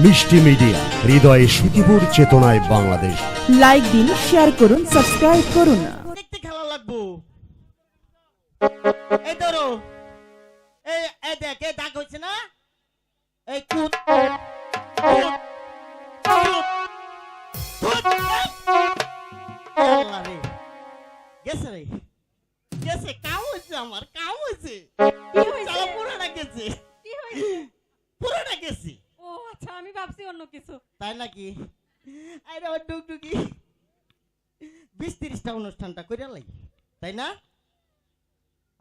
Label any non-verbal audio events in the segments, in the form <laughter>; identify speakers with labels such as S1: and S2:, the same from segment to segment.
S1: মিষ্টি মিডিয়া হৃদয়ে সুখীপুর চেতনায় বাংলাদেশ।
S2: লাইক দিন শেয়ার করুন সাবস্ক্রাইব করুন।
S3: দেখতে খেলা লাগবো। এই ধরো। এই এই দেখ এই দাগ হচ্ছে না? এই কুত। গেছে রে। গেছে কাম হয়েছে আমার কাম হয়েছে
S4: কি হয়েছে?
S3: চালা পুরোটা গেছে। পুরোটা গেছে।
S4: অন্য কিছু।
S3: তাই নাকি? আরে বিশ তিরিশটা অনুষ্ঠানটা করে লাই, তাই না?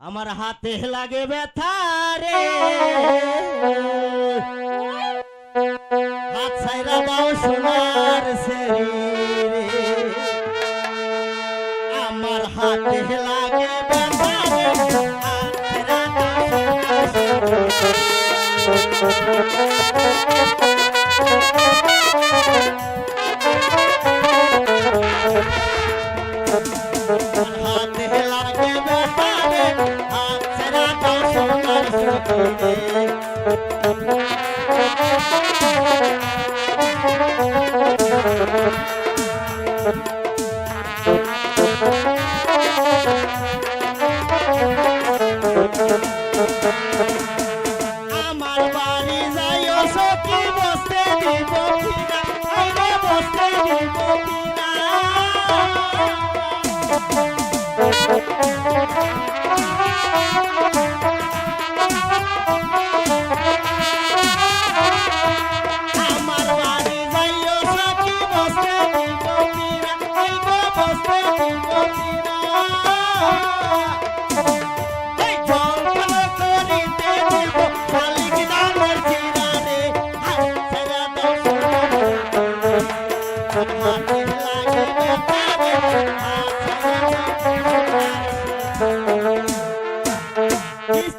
S3: আমার হাতে লাগে ব্যথা রে। হাত ছাইরা দাও সোনার শরীরে আমার হাতে লাগে ব্যথা রে। হাত ছাইরা দাও সোনার শরীরে। সোনার শরীরে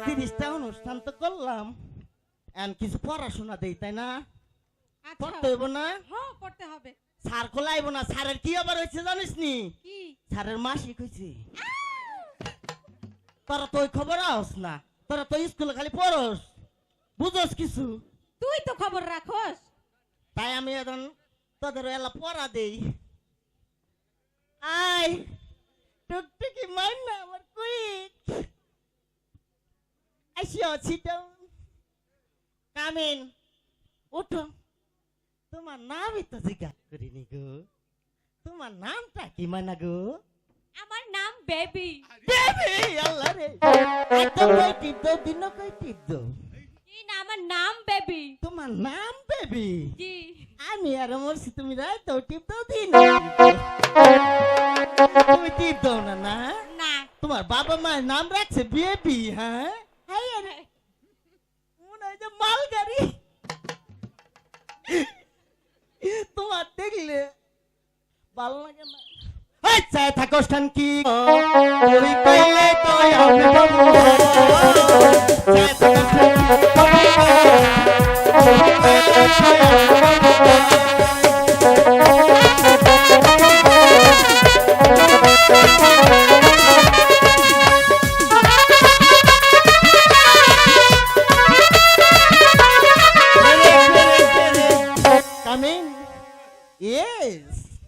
S3: তিরিশটা অনুষ্ঠান তো করলাম এখন কিছু পড়াশোনা তাই না
S4: আচ্ছা
S3: পড়তে হইব না?
S4: হ্যাঁ পড়তে হবে।
S3: স্যার খোলাইব না। স্যারের কি আবার হয়েছে জানিস নি?
S4: কি?
S3: স্যারের মাসিক হয়েছে তোরা তো খবর আস না। তোরা তো স্কুলে খালি পড়স। বুঝস কিছু?
S4: তুই তো খবর রাখোস।
S3: তাই আমি এখন তোদের এলা পড়া দেই। আই টুকটুকি মার না আমার কুইক। আসিও ছিটাও কামিন উঠো। তোমার নামই তো জিজ্ঞাসা করিনি গো তোমার নামটা কি মানা গো
S4: আমার নাম বেবি।
S3: বেবি আল্লাহ রে। <laughs> এত কই দিন কই
S4: কি না আমার নাম বেবি।
S3: তোমার নাম বেবি?
S4: জি
S3: আমি আর মরছি তুমি রাত দাও টিপ দাও দিন তুমি টিপ দাও না না?
S4: না।
S3: তোমার বাবা মায়ের নাম রাখছে বেবি হ্যাঁ? বাচ্চা থাকস খান কি ওই কইলে তো আমি বলব। বাচ্চা থাকস খান কি